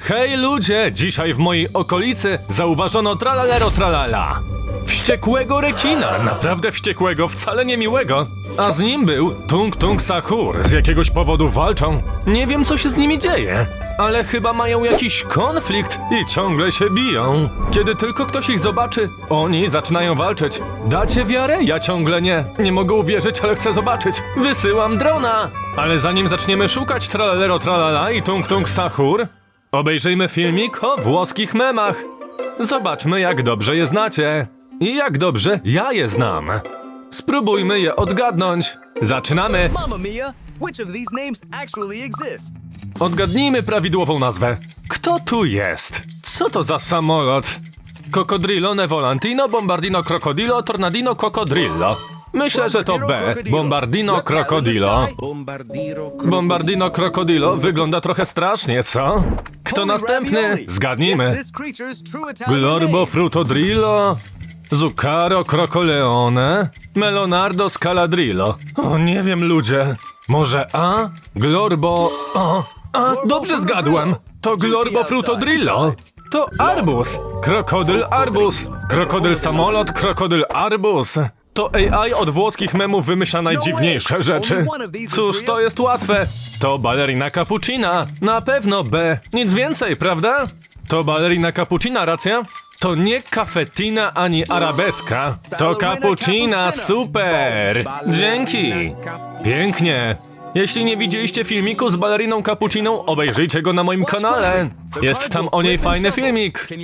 Hej ludzie, dzisiaj w mojej okolicy zauważono tralalero tralala. Wściekłego rekina, naprawdę wściekłego, wcale nie miłego. A z nim był Tung Tung Sahur, z jakiegoś powodu walczą. Nie wiem co się z nimi dzieje, ale chyba mają jakiś konflikt i ciągle się biją. Kiedy tylko ktoś ich zobaczy, oni zaczynają walczyć. Dacie wiarę? Ja ciągle nie. Nie mogę uwierzyć, ale chcę zobaczyć. Wysyłam drona! Ale zanim zaczniemy szukać tralalero tralala i Tung Tung Sahur, Obejrzyjmy filmik o włoskich memach. Zobaczmy, jak dobrze je znacie. I jak dobrze ja je znam. Spróbujmy je odgadnąć. Zaczynamy. Mamma mia! Which of these names actually exist? Odgadnijmy prawidłową nazwę. Kto tu jest? Co to za samolot? Cocodrillo Nevolantino Bombardino Crocodilo Tornadino Cocodrillo. Myślę, że to B. Bombardino Crocodilo. Bombardino Crocodilo wygląda trochę strasznie, co? Kto następny? Zgadnijmy. Glorbo frutodrillo, Zuccharo crocoleone, Melonardo scaladrillo. O, nie wiem, ludzie. Może A? Glorbo... O, a, dobrze zgadłem. To Glorbo frutodrillo. To arbus. Krokodyl arbus. Krokodyl samolot, krokodyl arbus. To AI od włoskich memów wymyśla najdziwniejsze rzeczy. Cóż, to jest łatwe. To balerina cappuccina. Na pewno B. Nic więcej, prawda? To balerina cappuccina, racja? To nie kafetina ani arabeska. To cappuccina, super! Dzięki! Pięknie! Jeśli nie widzieliście filmiku z baleriną cappucciną, obejrzyjcie go na moim kanale. Jest tam o niej fajny filmik. Can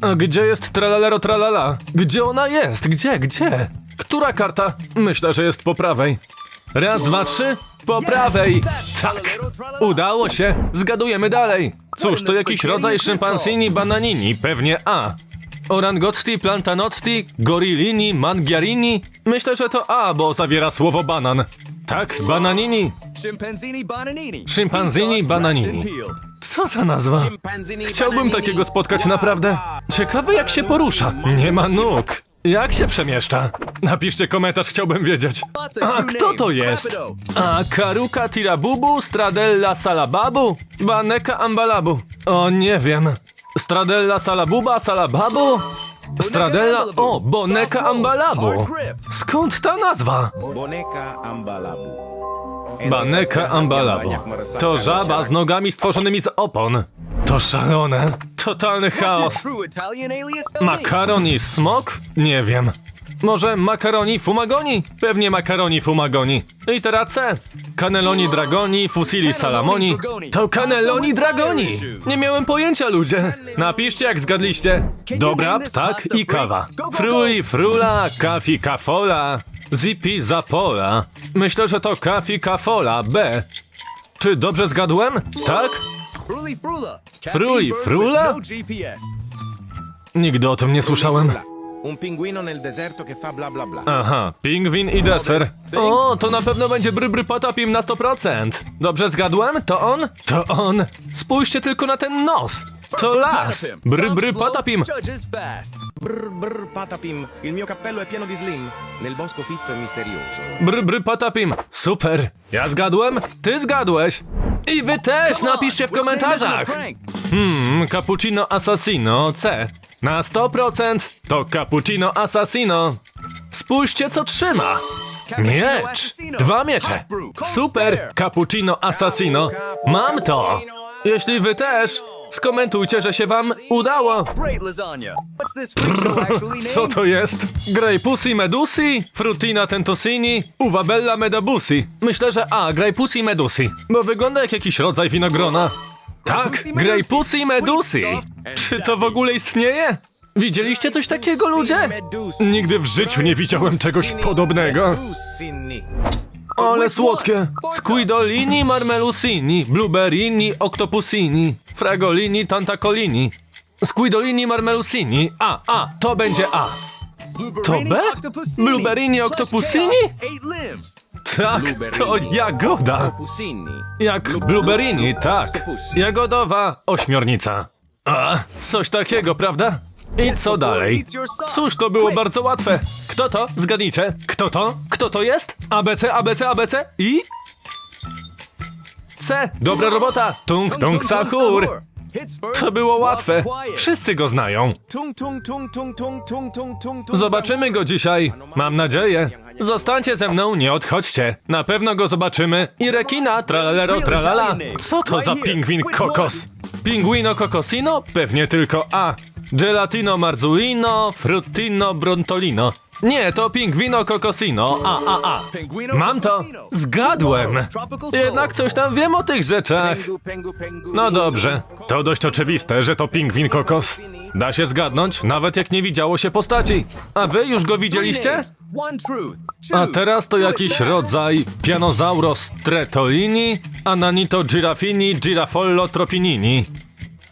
A gdzie jest tralalero tralala? Gdzie ona jest? Gdzie, gdzie? Która karta? Myślę, że jest po prawej. Raz, dwa, trzy. Po prawej. Tak. Udało się. Zgadujemy dalej. Cóż, to jakiś rodzaj szympansini bananini. Pewnie A. Orangotti, plantanotti, gorillini, mangiarini. Myślę, że to A, bo zawiera słowo banan. Tak, bananini. Chimpanzini bananini. Wrapped bananini. Co za nazwa? Chciałbym takiego spotkać naprawdę. Ciekawe jak się porusza. Nie ma nóg. Jak się przemieszcza? Napiszcie komentarz, chciałbym wiedzieć. A kto to jest? A Karuka Tirabubu, Stradella Salababu, Baneka Ambalabu. O, nie wiem. Stradella Salabuba Salababu? Stradella... O, Boneka Ambalabu. Skąd ta nazwa? Boneca ambalabu. Baneka Ambalabu. To żaba z nogami stworzonymi z opon. To szalone. Totalny chaos. Tell me. Makaroni smok? Nie wiem. Może makaroni fumagoni? Pewnie makaroni fumagoni. Litera C. Cannelloni dragoni, fusilli salamoni. To cannelloni dragoni! Nie miałem pojęcia, ludzie. Napiszcie, jak zgadliście. Dobra, ptak i kawa. Fruli, frula, kafi, kafola. Zipi, zapola. Myślę, że to kafi, kafola. B. Czy dobrze zgadłem? Tak? Fruli frula. No. Nigdy o tym nie słyszałem. Un pinguino nel deserto che fa bla bla bla. Aha, pingwin i deser. O, to na pewno będzie brybry potapim na 100%. Dobrze zgadłem? To on? To on. Spójrzcie tylko na ten nos. To las. Patapim. Brybry fast. Brr brr patapim, il mio cappello è pieno di slim. Nel bosco fitto e misterioso. Brybry potapim. Super. Ja zgadłem? Ty zgadłeś. I wy też napiszcie w komentarzach. Hmm, cappuccino assassino C. Na 100% to cappuccino assassino. Spójrzcie co trzyma. Miecz! Dwa miecze! Super! Cappuccino Assassino! Mam to! Jeśli wy też, skomentujcie, że się wam udało! Great lasagna. What's this freak show actually Co named? to jest? Grejpusi medusi? Frutina tentosini? Uvabella medabusi? Myślę, że A, Grejpusi medusi, bo wygląda jak jakiś rodzaj winogrona. Tak, Grejpusi medusi. Czy to w ogóle istnieje? Widzieliście coś takiego, ludzie? Nigdy w życiu nie widziałem czegoś podobnego. Ale słodkie! Squidolini, marmelusini, blueberrini, octopusini, fragolini, tantacolini. Squidolini, marmelusini. A, A, to będzie A. Blueberrini B? Plush octopusini? Tak, to jagoda. Jak blueberrini, tak. Jagodowa ośmiornica. A, coś takiego, prawda? I co dalej? Cóż, to było bardzo łatwe. Kto to? Zgadnijcie. Kto to? Kto to jest? ABC, ABC, ABC i... C. Dobra robota. Tung, tung, sahur. To było łatwe. Wszyscy go znają. Zobaczymy go dzisiaj. Mam nadzieję. Zostańcie ze mną, nie odchodźcie. Na pewno go zobaczymy. I rekina, tralalero, tralala. Co to za pingwin kokos? Pingwino kokosino? Pewnie tylko A. Gelatino marzulino, fruttino brontolino. Nie, to pingwino kokosino. A, a, a. Mam to. Zgadłem. Jednak coś tam wiem o tych rzeczach. No dobrze, to dość oczywiste, że to pingwin kokos. Da się zgadnąć, nawet jak nie widziało się postaci. A wy już go widzieliście? A teraz to jakiś rodzaj Pianozauros tretolini, Ananito girafini girafollo tropinini.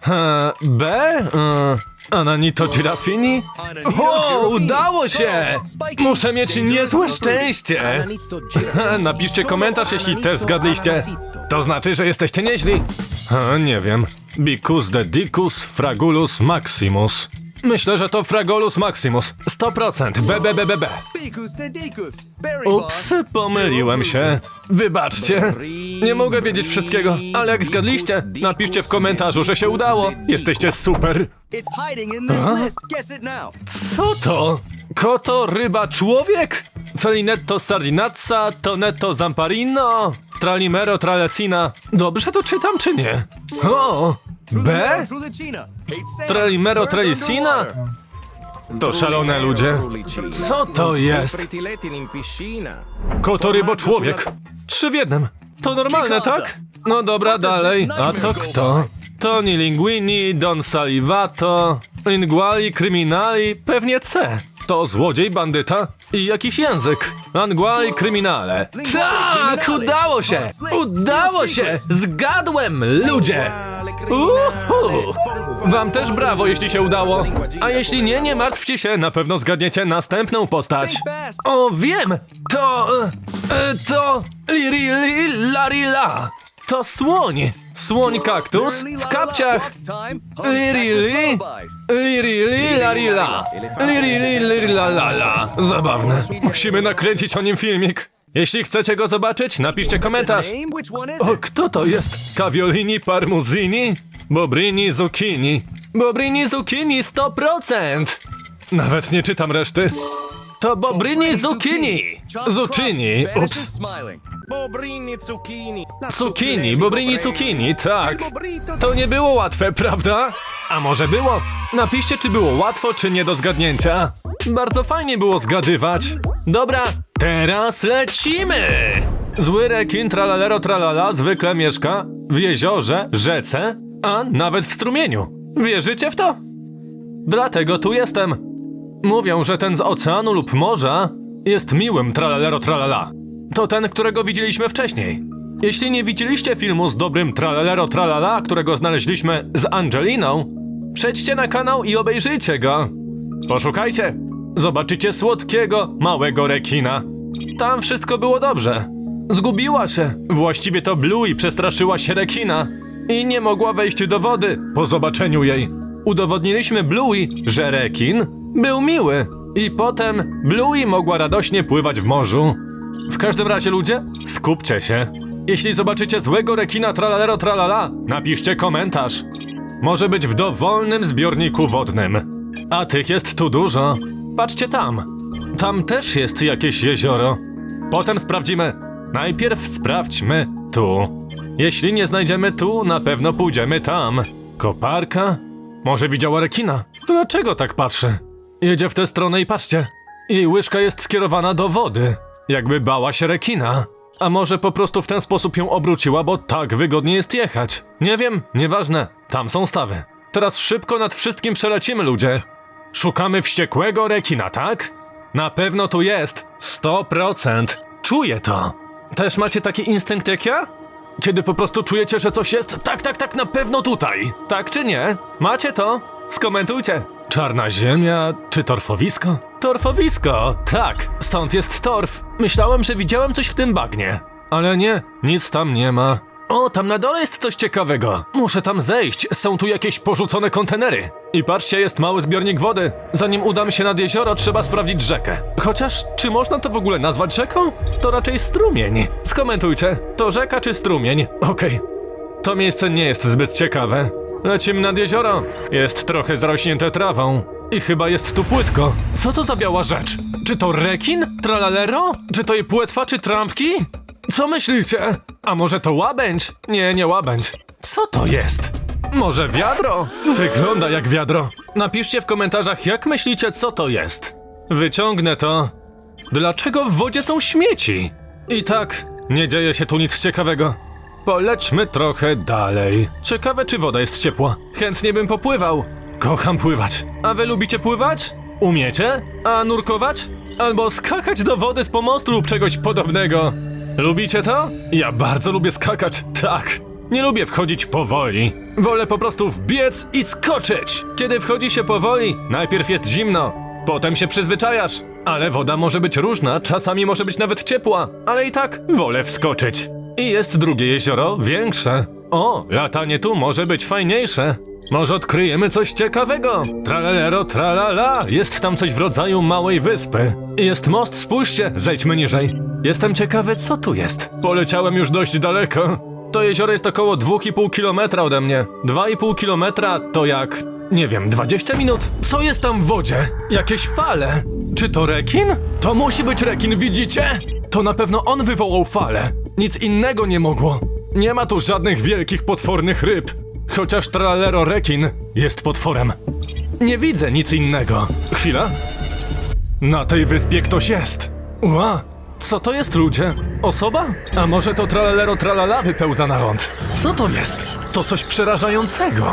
Ha, B? E, Ananito girafini? Ananito O, girafini. udało się! Muszę mieć niezłe szczęście! Napiszcie komentarz, jeśli też zgadliście. To znaczy, że jesteście nieźli. A, nie wiem. Bicus de Dicus Fragulus Maximus. Myślę, że to Fragolus Maximus. 100%. B, B, B, B, B. Bicus de dicus. Berry Ups, pomyliłem się. Wybaczcie. Nie mogę wiedzieć wszystkiego, ale jak zgadliście, napiszcie w komentarzu, że się udało. Jesteście super. Now. Co to? Koto, ryba, człowiek? Felinetto sardinazza, tonetto zamparino, tralimero tralecina. Dobrze to czytam czy nie? O! B? Tralicina? underwater. To szalone ludzie. Co to jest? Pretiletin in piscina. Koto, rybo, człowiek. Trzy w jednym. To normalne, tak? No dobra, dalej. A to kto? Toni Linguini, Don Salivato, Linguali, Criminali, pewnie C. To złodziej, bandyta i jakiś język. Anguali, Criminale. Tak, udało się! Udało się! Zgadłem, ludzie! Wam też brawo, jeśli się udało. A jeśli nie, nie martwcie się, na pewno zgadniecie następną postać. O, wiem! To... E, to... Lirili larila. To słoń. Słoń kaktus w kapciach. Lirili... Lirili larila. Lirili lirilalala. Zabawne. Musimy nakręcić o nim filmik. Jeśli chcecie go zobaczyć, napiszcie komentarz. O, kto to jest? Caviolini parmuzini? Bobrini zucchini. Bobrini zucchini 100%! Nawet nie czytam reszty. To Bobrini zucchini! Zucchini, ups. Bobrini zucchini. Zucchini, bobrini zucchini, tak. To nie było łatwe, prawda? A może było? Napiszcie, czy było łatwo, czy nie do zgadnięcia. Bardzo fajnie było zgadywać. Dobra, teraz lecimy! Zły rekin tralalero tralala zwykle mieszka w jeziorze, rzece, a nawet w strumieniu. Wierzycie w to? Dlatego tu jestem. Mówią, że ten z oceanu lub morza jest miłym tralalero tralala. To ten, którego widzieliśmy wcześniej. Jeśli nie widzieliście filmu z dobrym tralalero tralala, którego znaleźliśmy z Angeliną, przejdźcie na kanał i obejrzyjcie go. Poszukajcie. Zobaczycie słodkiego, małego rekina. Tam wszystko było dobrze. Zgubiła się. Właściwie to Bluey przestraszyła się rekina i nie mogła wejść do wody po zobaczeniu jej. Udowodniliśmy Bluey, że rekin był miły. I potem Bluey mogła radośnie pływać w morzu. W każdym razie ludzie, skupcie się. Jeśli zobaczycie złego rekina tralalero tralala, napiszcie komentarz. Może być w dowolnym zbiorniku wodnym. A tych jest tu dużo. Patrzcie tam. Tam też jest jakieś jezioro. Potem sprawdzimy. Najpierw sprawdźmy tu. Jeśli nie znajdziemy tu, na pewno pójdziemy tam. Koparka? Może widziała rekina? Dlaczego tak patrzy? Jedzie w tę stronę i patrzcie. Jej łyżka jest skierowana do wody. Jakby bała się rekina. A może po prostu w ten sposób ją obróciła, bo tak wygodnie jest jechać. Nie wiem, nieważne. Tam są stawy. Teraz szybko nad wszystkim przelecimy, ludzie. Szukamy wściekłego rekina, tak? Na pewno tu jest. 100%. Czuję to. Też macie taki instynkt jak ja? Kiedy po prostu czujecie, że coś jest? Tak, tak, tak, na pewno tutaj. Tak czy nie? Macie to? Skomentujcie. Czarna ziemia czy torfowisko? Torfowisko, tak. Stąd jest torf. Myślałem, że widziałem coś w tym bagnie. Ale nie, nic tam nie ma. O, tam na dole jest coś ciekawego. Muszę tam zejść. Są tu jakieś porzucone kontenery. I patrzcie, jest mały zbiornik wody. Zanim udam się nad jezioro, trzeba sprawdzić rzekę. Chociaż, czy można to w ogóle nazwać rzeką? To raczej strumień. Skomentujcie, to rzeka czy strumień? Okej. To miejsce nie jest zbyt ciekawe. Lecimy nad jezioro. Jest trochę zarośnięte trawą. I chyba jest tu płytko. Co to za biała rzecz? Czy to rekin? Tralalero? Czy to jej płetwa czy trampki? Co myślicie? A może to łabędź? Nie, nie łabędź. Co to jest? Może wiadro? Wygląda jak wiadro. Napiszcie w komentarzach, jak myślicie, co to jest. Wyciągnę to. Dlaczego w wodzie są śmieci? I tak, nie dzieje się tu nic ciekawego. Polećmy trochę dalej. Ciekawe, czy woda jest ciepła. Chętnie bym popływał. Kocham pływać. A wy lubicie pływać? Umiecie? A nurkować? Albo skakać do wody z pomostu lub czegoś podobnego. Lubicie to? Ja bardzo lubię skakać, tak. Nie lubię wchodzić powoli. Wolę po prostu wbiec i skoczyć. Kiedy wchodzi się powoli, najpierw jest zimno, potem się przyzwyczajasz. Ale woda może być różna, czasami może być nawet ciepła, ale i tak wolę wskoczyć. I jest drugie jezioro, większe. O, latanie tu może być fajniejsze. Może odkryjemy coś ciekawego. Tralalero, tralala, jest tam coś w rodzaju małej wyspy. Jest most, spójrzcie, zejdźmy niżej. Jestem ciekawy, co tu jest. Poleciałem już dość daleko. To jezioro jest około 2,5 kilometra ode mnie. 2,5 kilometra to jak, nie wiem, 20 minut? Co jest tam w wodzie? Jakieś fale? Czy to rekin? To musi być rekin, widzicie? To na pewno on wywołał falę. Nic innego nie mogło. Nie ma tu żadnych wielkich, potwornych ryb. Chociaż tralero rekin jest potworem. Nie widzę nic innego. Chwila. Na tej wyspie ktoś jest. Ła, co to jest ludzie? Osoba? A może to tralalero tralala wypełza na ląd? Co to jest? To coś przerażającego.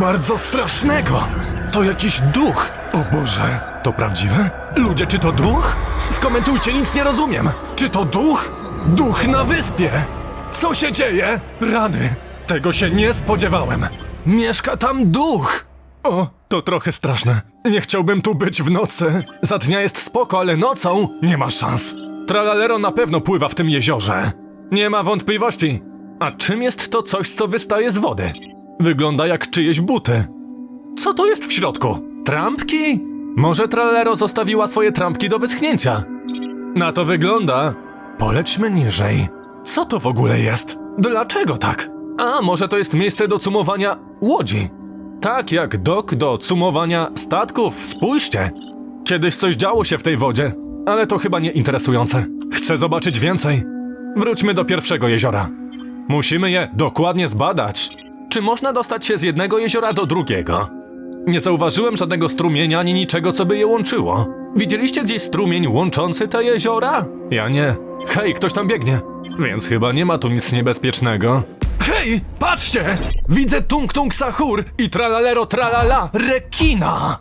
Bardzo strasznego. To jakiś duch. O Boże, to prawdziwe? Ludzie, czy to duch? Skomentujcie, nic nie rozumiem. Czy to duch? Duch na wyspie. Co się dzieje? Rany. Tego się nie spodziewałem. Mieszka tam duch. O, to trochę straszne. Nie chciałbym tu być w nocy. Za dnia jest spoko, ale nocą nie ma szans. Tralalero na pewno pływa w tym jeziorze. Nie ma wątpliwości. A czym jest to coś, co wystaje z wody? Wygląda jak czyjeś buty. Co to jest w środku? Trampki? Może Tralero zostawiła swoje trampki do wyschnięcia? Na to wygląda. Polećmy niżej. Co to w ogóle jest? Dlaczego tak? A może to jest miejsce do cumowania łodzi? Tak jak dok do cumowania statków, spójrzcie. Kiedyś coś działo się w tej wodzie, ale to chyba nie interesujące. Chcę zobaczyć więcej. Wróćmy do pierwszego jeziora. Musimy je dokładnie zbadać. Czy można dostać się z jednego jeziora do drugiego? Nie zauważyłem żadnego strumienia ani niczego, co by je łączyło. Widzieliście gdzieś strumień łączący te jeziora? Ja nie. Hej, ktoś tam biegnie. Więc chyba nie ma tu nic niebezpiecznego. Hej, patrzcie! Widzę Tung Tung Sahur i tralalero tralala rekina!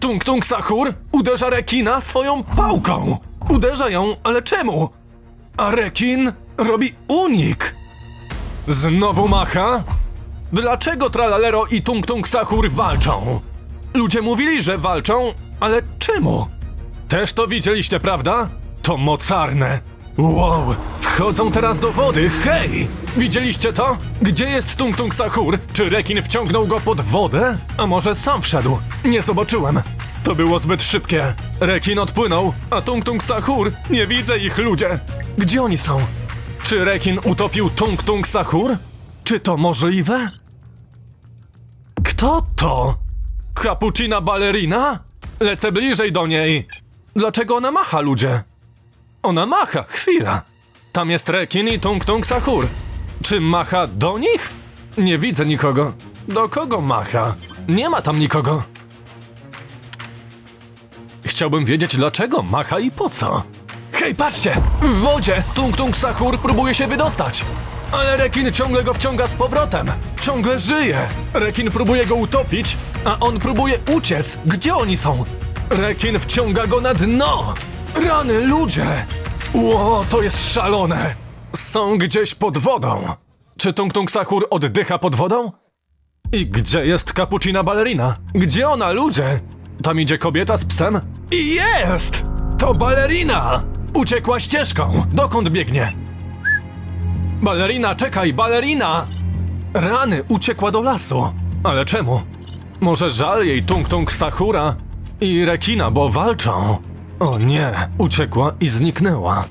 Tung Tung Sahur uderza rekina swoją pałką. Uderza ją, ale czemu? A rekin robi unik. Znowu macha? Dlaczego Tralalero i Tung Tung Sahur walczą? Ludzie mówili, że walczą, ale czemu? Też to widzieliście, prawda? To mocarne. Wow, wchodzą teraz do wody, hej! Widzieliście to? Gdzie jest Tung Tung Sahur? Czy rekin wciągnął go pod wodę? A może sam wszedł? Nie zobaczyłem. To było zbyt szybkie. Rekin odpłynął, a Tung Tung Sahur, nie widzę ich ludzie. Gdzie oni są? Czy rekin utopił Tung Tung Sahur? Czy to możliwe? Kto to? Cappuccina ballerina? Lecę bliżej do niej. Dlaczego ona macha, ludzie? Ona macha, chwila. Tam jest rekin i Tung Tung Sahur. Czy macha do nich? Nie widzę nikogo. Do kogo macha? Nie ma tam nikogo. Chciałbym wiedzieć, dlaczego macha i po co. Hej, patrzcie! W wodzie Tung Tung Sahur próbuje się wydostać. Ale rekin ciągle go wciąga z powrotem. Ciągle żyje. Rekin próbuje go utopić, a on próbuje uciec. Gdzie oni są? Rekin wciąga go na dno. Rany, ludzie! Ło, to jest szalone. Są gdzieś pod wodą. Czy Tung Tung Sahur oddycha pod wodą? I gdzie jest cappuccina ballerina? Gdzie ona, ludzie? Tam idzie kobieta z psem? I jest! To balerina! Uciekła ścieżką. Dokąd biegnie? Balerina, czekaj, balerina! Rany, uciekła do lasu. Ale czemu? Może żal jej Tung Tung Sakura i rekina, bo walczą. O nie, uciekła i zniknęła.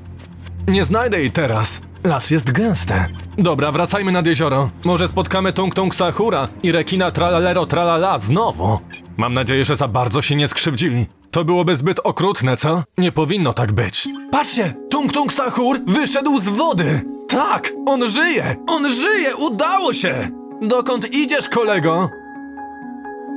Nie znajdę jej teraz. Las jest gęsty. Dobra, wracajmy nad jezioro. Może spotkamy Tung Tung Sakura i rekina Tralalero Tralala znowu. Mam nadzieję, że za bardzo się nie skrzywdzili. To byłoby zbyt okrutne, co? Nie powinno tak być. Patrzcie! Tung Tung Sahur wyszedł z wody! Tak! On żyje! On żyje! Udało się! Dokąd idziesz, kolego?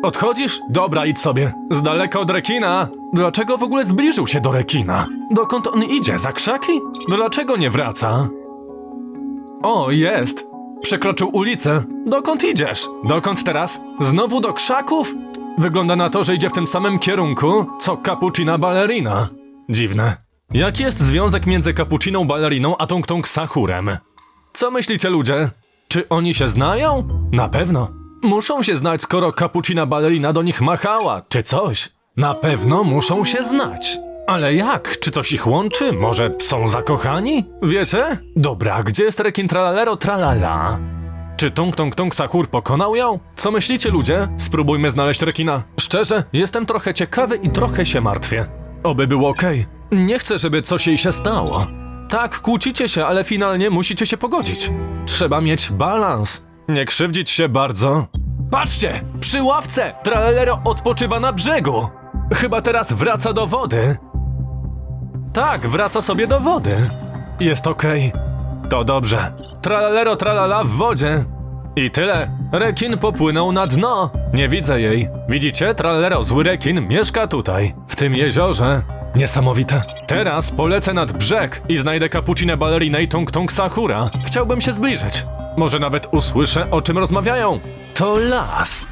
Odchodzisz? Dobra, idź sobie. Z daleka od rekina. Dlaczego w ogóle zbliżył się do rekina? Dokąd on idzie? Za krzaki? Dlaczego nie wraca? O, jest. Przekroczył ulicę. Dokąd idziesz? Dokąd teraz? Znowu do krzaków? Wygląda na to, że idzie w tym samym kierunku, co Cappuccina Ballerina. Dziwne. Jaki jest związek między Cappucciną Balleriną a Tung Tung Sahurem? Co myślicie, ludzie? Czy oni się znają? Na pewno. Muszą się znać, skoro Cappuccina Ballerina do nich machała, czy coś. Na pewno muszą się znać. Ale jak? Czy coś ich łączy? Może są zakochani? Wiecie? Dobra, gdzie jest rekin tralalero tralala? Czy Tung Tung Tung Sahur pokonał ją? Co myślicie, ludzie? Spróbujmy znaleźć rekina. Szczerze, jestem trochę ciekawy i trochę się martwię. Oby było okej. Nie chcę, żeby coś jej się stało. Tak, kłócicie się, ale finalnie musicie się pogodzić. Trzeba mieć balans. Nie krzywdzić się bardzo. Patrzcie! Przy ławce! Tralalero odpoczywa na brzegu! Chyba teraz wraca do wody. Tak, wraca sobie do wody. Jest okej. To dobrze. Tralalero tralala w wodzie. I tyle. Rekin popłynął na dno. Nie widzę jej. Widzicie? Tralalero zły rekin mieszka tutaj, w tym jeziorze. Niesamowite. Teraz polecę nad brzeg i znajdę kapucinę balerinę i Tung Tung Sakura. Chciałbym się zbliżyć. Może nawet usłyszę, o czym rozmawiają. To las.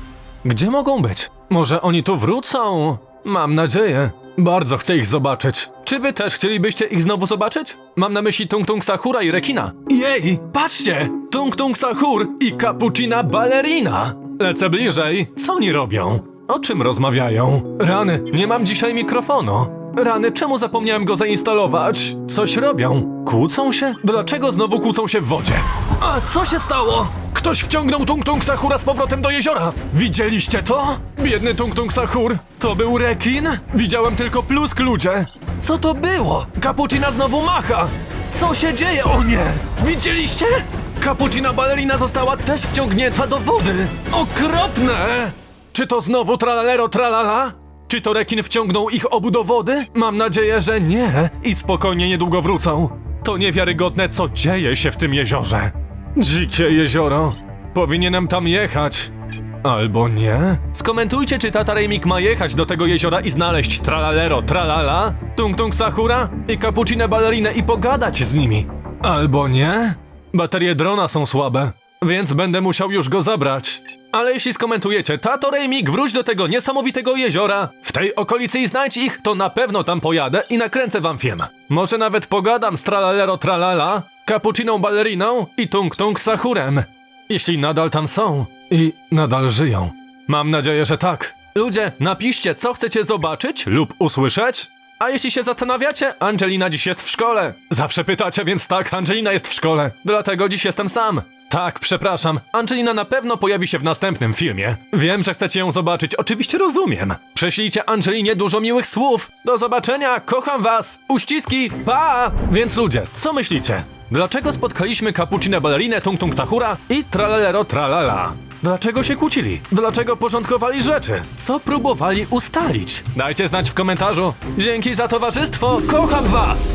Gdzie mogą być? Może oni tu wrócą? Mam nadzieję. Bardzo chcę ich zobaczyć. Czy wy też chcielibyście ich znowu zobaczyć? Mam na myśli Tung Tung Sakura i rekina. Jej, patrzcie! Tung Tung Sahur i Cappuccina Ballerina! Lecę bliżej. Co oni robią? O czym rozmawiają? Rany, nie mam dzisiaj mikrofonu. Rany, czemu zapomniałem go zainstalować? Coś robią. Kłócą się? Dlaczego znowu kłócą się w wodzie? A co się stało? Ktoś wciągnął Tung Tung Sahura z powrotem do jeziora. Widzieliście to? Biedny Tung Tung Sahur. To był rekin? Widziałem tylko plusk ludzie. Co to było? Kapucina znowu macha. Co się dzieje? O nie! Widzieliście? Kapucina balerina została też wciągnięta do wody. Okropne! Czy to znowu tralalero tralala? Czy to rekin wciągnął ich obu do wody? Mam nadzieję, że nie i spokojnie niedługo wrócą. To niewiarygodne, co dzieje się w tym jeziorze. Dzikie jezioro. Powinienem tam jechać. Albo nie? Skomentujcie, czy Tata Remik ma jechać do tego jeziora i znaleźć tralalero tralala, tung tung sahura i cappuccine ballerinę i pogadać z nimi. Albo nie? Baterie drona są słabe, więc będę musiał już go zabrać. Ale jeśli skomentujecie, Tato Remik, wróć do tego niesamowitego jeziora, w tej okolicy i znajdź ich, to na pewno tam pojadę i nakręcę wam film. Może nawet pogadam z tralalero tralala, cappucciną balleriną i tung tung sahurem. Jeśli nadal tam są i nadal żyją. Mam nadzieję, że tak. Ludzie, napiszcie, co chcecie zobaczyć lub usłyszeć. A jeśli się zastanawiacie, Angelina dziś jest w szkole. Zawsze pytacie, więc tak, Angelina jest w szkole. Dlatego dziś jestem sam. Tak, przepraszam. Angelina na pewno pojawi się w następnym filmie. Wiem, że chcecie ją zobaczyć, oczywiście rozumiem. Prześlijcie Angelinie dużo miłych słów. Do zobaczenia, kocham was. Uściski, pa! Więc ludzie, co myślicie? Dlaczego spotkaliśmy kapucinę ballerinę Tung Tung Sahura i tralalero tralala? Dlaczego się kłócili? Dlaczego porządkowali rzeczy? Co próbowali ustalić? Dajcie znać w komentarzu. Dzięki za towarzystwo, kocham was!